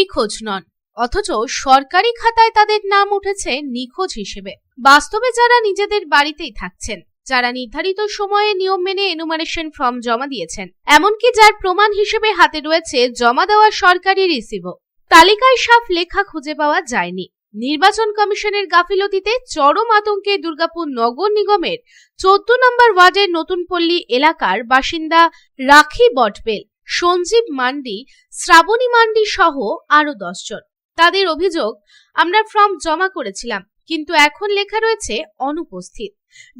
নিখোঁজ নন, অথচ সরকারি খাতায় তাদের নাম উঠেছে নিখোঁজ হিসেবে। বাস্তবে যারা নিজেদের বাড়িতেই থাকছেন, যারা নির্ধারিত সময়ে নিয়ম মেনে এনুমারেশন ফর্ম জমা দিয়েছেন, এমনকি যার প্রমাণ হিসেবে হাতে রয়েছে জমা দেওয়া সরকারি রিসিভও তালিকায় সাফ লেখা খুঁজে পাওয়া যায়নি। নির্বাচন কমিশনের গাফিলতিতে চরম আতঙ্কে দুর্গাপুর নগর নিগমের চোদ্দ নম্বর ওয়ার্ডের নতুন পল্লী এলাকার বাসিন্দা রাখি বটবেল সঞ্জীব মান্ডি, শ্রাবণী মান্ডি সহ আরও দশজন। তাদের অভিযোগ, আমরা ফর্ম জমা করেছিলাম, কিন্তু এখন লেখা রয়েছে অনুপস্থিত।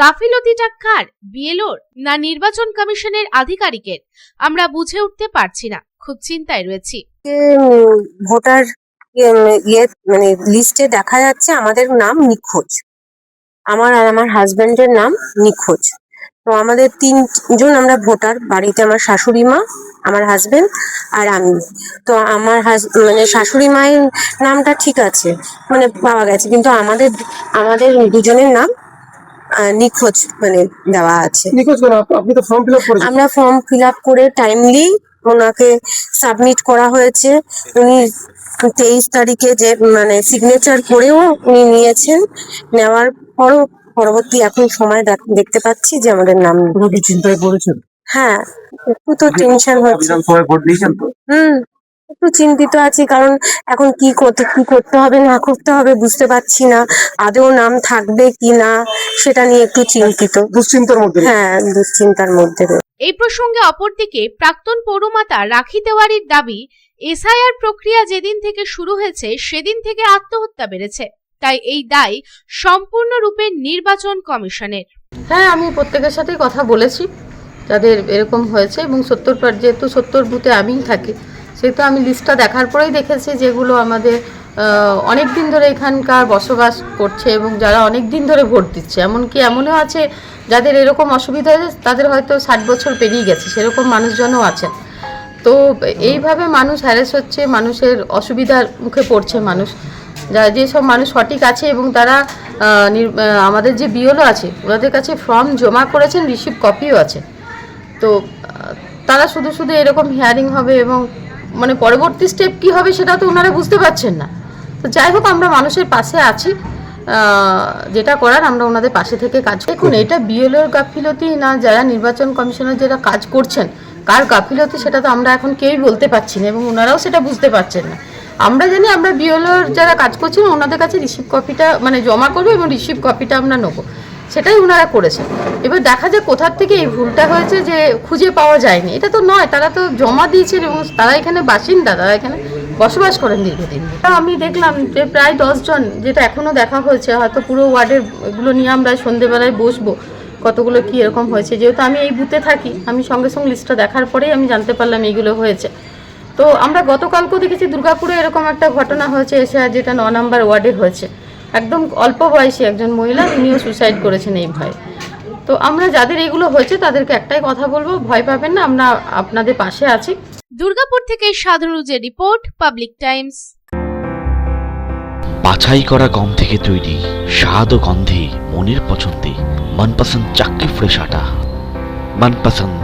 গাফিলতিটা কার, বিএলওর, না নির্বাচন কমিশনের আধিকারিকের? আমরা বুঝে উঠতে পারছি না, খুব চিন্তায় রয়েছি। ভোটার ইয়ে মানে লিস্টে দেখা যাচ্ছে আমাদের নাম নিখোঁজ। আমার আর আমার হাজবেন্ডের নাম নিখোঁজ। তো আমাদের তিনজন আমরা ভোটার, বাড়িতে আমার শাশুড়ি মা আমার হাজবেন্ড আর আমি। তো আমার মানে শাশুড়ি মায়ের নামটা ঠিক আছে মানে পাওয়া গেছে। কিন্তু আমাদের আমাদের দুজনের নাম নিখোঁজ মানে দেওয়া আছে। নিখোঁজ কেন? আপ- আপনি তো ফর্ম ফিল আপ আমরা ফর্ম ফিল আপ করে টাইমলি ওনাকে সাবমিট করা হয়েছে। উনি তেইশ তারিখে যে মানে সিগনেচার করেও উনি নিয়েছেন। নেওয়ার পরও পরবর্তী এখন সময় দেখ- দেখতে পাচ্ছি যে আমাদের নাম চিন্তায় পড়েছেন? হ্যাঁ একটু তো টেনশন হচ্ছে। বিধানসভায় ভোট দিয়েছেন তো? হুম একটু চিন্তিত আছি কারণ এখন কি করতে কি করতে হবে না করতে হবে বুঝতে পারছি না। আদৌ নাম থাকবে কি না সেটা নিয়ে একটু চিন্তিত। দুশ্চিন্তার মধ্যে হ্যাঁ দুশ্চিন্তার মধ্যে এই প্রসঙ্গে অপরদিকে প্রাক্তন পৌরমাতা রাখি তেওয়ারির দাবি এসআইআর প্রক্রিয়া যেদিন থেকে শুরু হয়েছে সেদিন থেকে আত্মহত্যা বেড়েছে। তাই এই দায় সম্পূর্ণরূপে নির্বাচন কমিশনের। হ্যাঁ আমি প্রত্যেকের সাথেই কথা বলেছি। যাদের এরকম হয়েছে এবং সত্তর পার যেহেতু সত্তর বুথে আমিই থাকি, সেহেতু আমি লিস্টটা দেখার পরেই দেখেছি যেগুলো আমাদের অনেক দিন ধরে এখানকার বসবাস করছে এবং যারা অনেক দিন ধরে ভোট দিচ্ছে। এমনকি এমনও আছে, যাদের এরকম অসুবিধা হয়েছে, তাদের হয়তো ষাট বছর পেরিয়ে গেছে, সেরকম মানুষজনও আছেন। তো এইভাবে মানুষ হ্যারেস হচ্ছে, মানুষের অসুবিধার মুখে পড়ছে মানুষ। যা, যেসব মানুষ সঠিক আছে এবং তারা আমাদের যে বিওলো আছে, ওনাদের কাছে ফর্ম জমা করেছেন রিসিভ কপিও আছে। তো তারা শুধু শুধু এরকম হিয়ারিং হবে এবং মানে পরবর্তী স্টেপ কি হবে সেটা তো ওনারা বুঝতে পারছেন না। তো যাই হোক, আমরা মানুষের পাশে আছি। যেটা করার আমরা ওনাদের পাশে থেকে কাজ। দেখুন, এটা বিএলওর গাফিলতি না, যারা নির্বাচন কমিশনার যারা কাজ করছেন, কার গাফিলতি সেটা তো আমরা এখন কেউই বলতে পারছি না এবং ওনারাও সেটা বুঝতে পারছেন না। আমরা জানি আমরা বিএলওর যারা কাজ করছেন, ওনাদের কাছে রিসিভ কপিটা মানে জমা করব এবং রিসিভ কপিটা আমরা নেব। সেটাই ওনারা করেছেন। এবার দেখা যায় কোথার থেকে এই ভুলটা হয়েছে যে খুঁজে পাওয়া যায়নি। এটা তো নয়, তারা তো জমা দিয়েছেন এবং তারা এখানে বাসিন্দা, তারা এখানে বসবাস করেন দীর্ঘদিন। আমি দেখলাম যে প্রায় দশজন যেটা এখনও দেখা হয়েছে, হয়তো পুরো ওয়ার্ডের এগুলো নিয়ে আমরা সন্ধেবেলায় বসবো, কতগুলো কি এরকম হয়েছে। যেহেতু আমি এই বুথে থাকি, আমি সঙ্গে সঙ্গে লিস্টটা দেখার পরেই আমি জানতে পারলাম এইগুলো হয়েছে। তো আমরা গতকালকেও দেখেছি দুর্গাপুরে এরকম একটা ঘটনা হয়েছে, এসে যেটা ন নাম্বার ওয়ার্ডে হয়েছে। একদম অল্প বয়সী একজন মহিলা তিনিও সুসাইড করেছেন এই ভয়ে। তো আমরা যাদের এগুলো হয়েছে তাদেরকে একটাই কথা বলব ভয় পাবেন না আমরা আপনাদের পাশে আছি। দুর্গাপুর থেকে সাধারণের রিপোর্ট পাবলিক টাইমস। বাছাই করা গম থেকে তৈরি স্বাদ ও গন্ধে মনের পছন্দে মনপসন্দ চাকরি ফ্রেশ আটা। মনপসন্দ